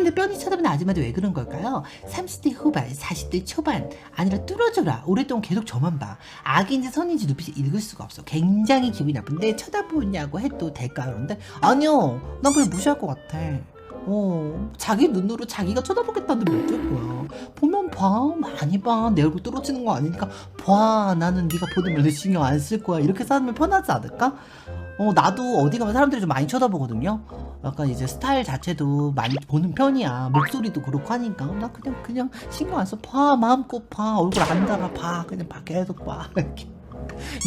30대 뼈니 쳐다보는 아줌마도 왜 그런 걸까요? 30대 후반, 40대 초반. 아니라 뚫어져라. 오랫동안 계속 저만 봐. 악인지 선인지 눈빛이 읽을 수가 없어. 굉장히 기분이 나쁜데 쳐다보냐고 해도 될까 그런데 아니요. 난 그냥 무시할 것 같아. 어 자기 눈으로 자기가 쳐다보겠다는데 못될 거야? 보면 봐. 많이 봐 내 얼굴 뚫어지는 거 아니니까 봐. 나는 네가 보는 면도 신경 안 쓸 거야. 이렇게 살면 편하지 않을까? 어 나도 어디 가면 사람들이 좀 많이 쳐다보거든요 약간 이제 스타일 자체도 많이 보는 편이야. 목소리도 그렇고 하니까. 나 그냥, 그냥 신경 안 써. 봐. 마음껏 봐. 얼굴 안 달아. 봐. 그냥 봐. 계속 봐. 이렇게.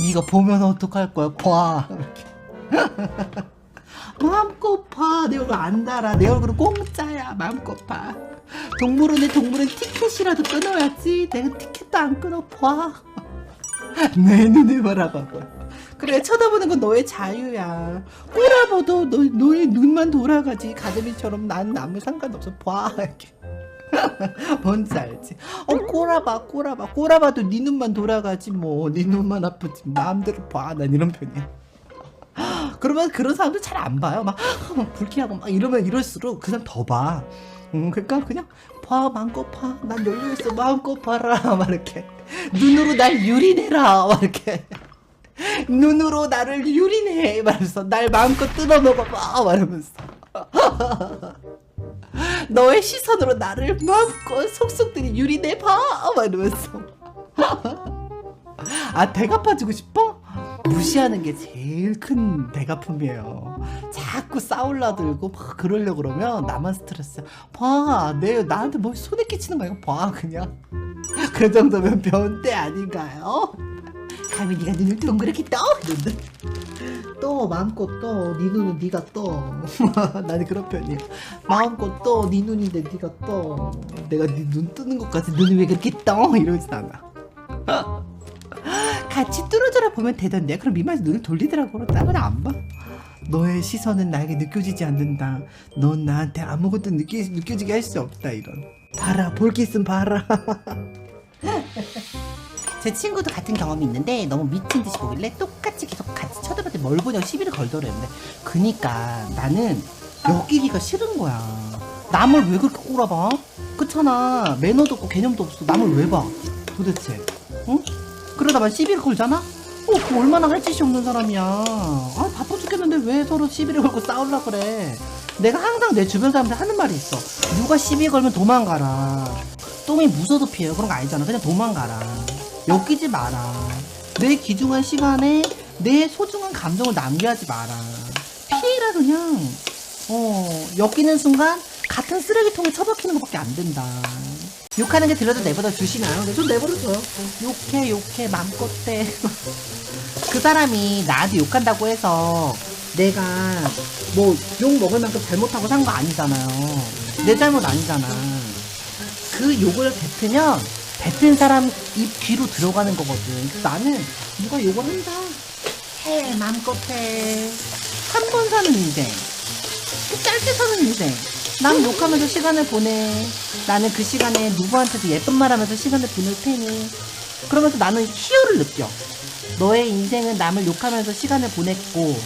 네가 보면 어떡할 거야. 봐. 이렇게. 마음껏 봐. 내 얼굴 안 달아. 내 얼굴은 공짜야. 마음껏 봐. 동물원에 동물원 티켓이라도 끊어야지. 내가 티켓도 안 끊어. 봐. 내 눈을 바라봐봐. 그래 쳐다보는 건 너의 자유야. 꼬라봐도 너, 너의 눈만 돌아가지. 가재미처럼 난 아무 상관없어. 봐 이렇게. 뭔지 알지? 어 꼬라봐 꼬라봐 꼬라봐도 네 눈만 돌아가지 뭐. 네 눈만 아프지. 마음대로 봐. 난 이런 편이야. 그러면 그런 사람들 잘안 봐요. 막, 막 불쾌하고 막 이러면 이럴수록 그 사람 더 봐. 음, 그러니까 그냥 봐 마음껏 봐. 난 열려 있어 마음껏 봐라. 막 이렇게 눈으로 날 유린해라. 막 이렇게. 눈으로 나를 유린해 말면서 날 마음껏 뜯어먹어봐 말하면서 너의 시선으로 나를 마음껏 속속들이 유린해봐 말하면서 아 대갚아주고 싶어? 무시하는 게 제일 큰 대갚음이에요. 자꾸 싸울라 들고 막 그러려 그러면 나만 스트레스. 봐, 내 나한테 뭐 손에 끼치는 거 아니고 봐 그냥. 그 정도면 변태 아닌가요? 감히 네가 눈을 동그랗게 떠. 이런데. 떠 마음껏 떠네 눈은 네가 떠. 나는 그런 편이야. 마음껏 떠네 눈인데 네가 떠. 내가 네 눈 뜨는 것까지 눈이 왜 그렇게 떠? 이러진 않아 같이 뚫어져라 보면 되던데. 그럼 이마에서 눈을 돌리더라고. 다른 안봐. 너의 시선은 나에게 느껴지지 않는다. 넌 나한테 아무것도 느끼, 느껴지게 할 수 없다 이런. 봐라. 볼 게 있으면 봐라 제 친구도 같은 경험이 있는데 너무 미친 듯이 보길래 똑같이 계속 같이 쳐다봤더니 뭘 보냐고 시비를 걸더랬는데 그니까 나는 엮이기가 싫은 거야 남을 왜 그렇게 꼬라봐? 그렇잖아 매너도 없고 개념도 없어 남을 왜 봐? 도대체 응? 그러다만 시비를 걸잖아? 어, 그 얼마나 할 짓이 없는 사람이야. 아, 바빠 죽겠는데 왜 서로 시비를 걸고 싸울라 그래. 내가 항상 내 주변 사람들 하는 말이 있어. 누가 시비 걸면 도망가라. 똥이 무서도 피해요. 그런 거 아니잖아. 그냥 도망가라. 엮이지 마라. 내 귀중한 시간에 내 소중한 감정을 낭비하지 마라. 피해라 그냥. 어, 엮이는 순간 같은 쓰레기통에 처박히는 것밖에 안 된다. 욕하는 게 들려도 내버려 주시나요? 근데 좀 내버려줘요. 욕해, 욕해, 맘껏 해. 그 사람이 나한테 욕한다고 해서 내가 뭐 욕 먹을 만큼 잘못하고 산 거 아니잖아요. 내 잘못 아니잖아. 그 욕을 뱉으면 뱉은 사람 입 귀로 들어가는 거거든. 나는 누가 욕을 한다. 해, 맘껏 해. 한 번 사는 인생. 짧게 사는 인생. 남 욕하면서 시간을 보내. 나는 그 시간에 누구한테도 예쁜 말 하면서 시간을 보낼 테니. 그러면서 나는 희열을 느껴. 너의 인생은 남을 욕하면서 시간을 보냈고,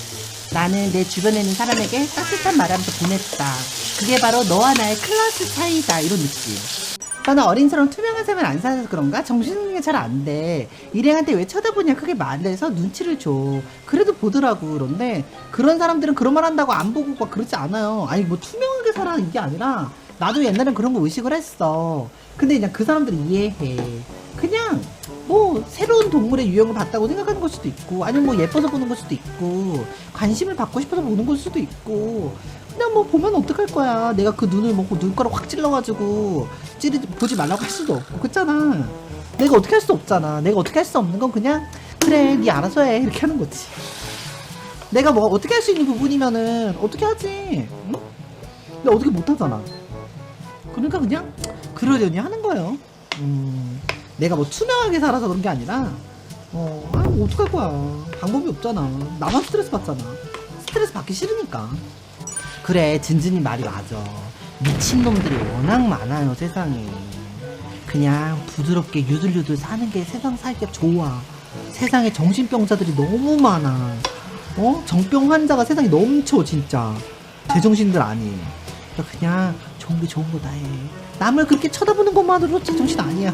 나는 내 주변에 있는 사람에게 따뜻한 말 하면서 보냈다. 그게 바로 너와 나의 클래스 차이다. 이런 느낌. 나는 어린처럼 투명한 삶을 안 살아서 그런가? 정신이 잘 안 돼. 일행한테 왜 쳐다보냐 크게 말해서 눈치를 줘. 그래도 보더라고. 그런데 그런 사람들은 그런 말 한다고 안 보고 막 그러지 않아요. 아니 뭐 투명하게 살아 이게 아니라 나도 옛날엔 그런 거 의식을 했어. 근데 그냥 그 사람들은 이해해. 그냥 뭐 새로운 동물의 유형을 봤다고 생각하는 걸 수도 있고 아니면 뭐 예뻐서 보는 걸 수도 있고 관심을 받고 싶어서 보는 걸 수도 있고 뭐 보면 어떡할 거야. 내가 그 눈을 먹고 눈가락 확 찔러가지고 찌르 보지 말라고 할 수도 없고. 그렇잖아. 내가 어떻게 할 수 없잖아. 내가 어떻게 할 수 없는 건 그냥 그래 네 알아서 해. 이렇게 하는 거지. 내가 뭐 어떻게 할 수 있는 부분이면은 어떻게 하지? 응? 근데 어떻게 못 하잖아. 그러니까 그냥 그러려니 하는 거예요. 음, 내가 뭐 투명하게 살아서 그런 게 아니라 어, 아, 뭐 어떡할 거야. 방법이 없잖아. 나만 스트레스 받잖아. 스트레스 받기 싫으니까 그래 진진이 말이 맞아 미친놈들이 워낙 많아요 세상에 그냥 부드럽게 유들유들 사는 게 세상 살기가 좋아 세상에 정신병자들이 너무 많아 어? 정병 환자가 세상에 넘쳐 진짜 제정신들 아니 너 그냥 좋은 게 좋은 거다 해. 남을 그렇게 쳐다보는 것만으로 제정신 아니야.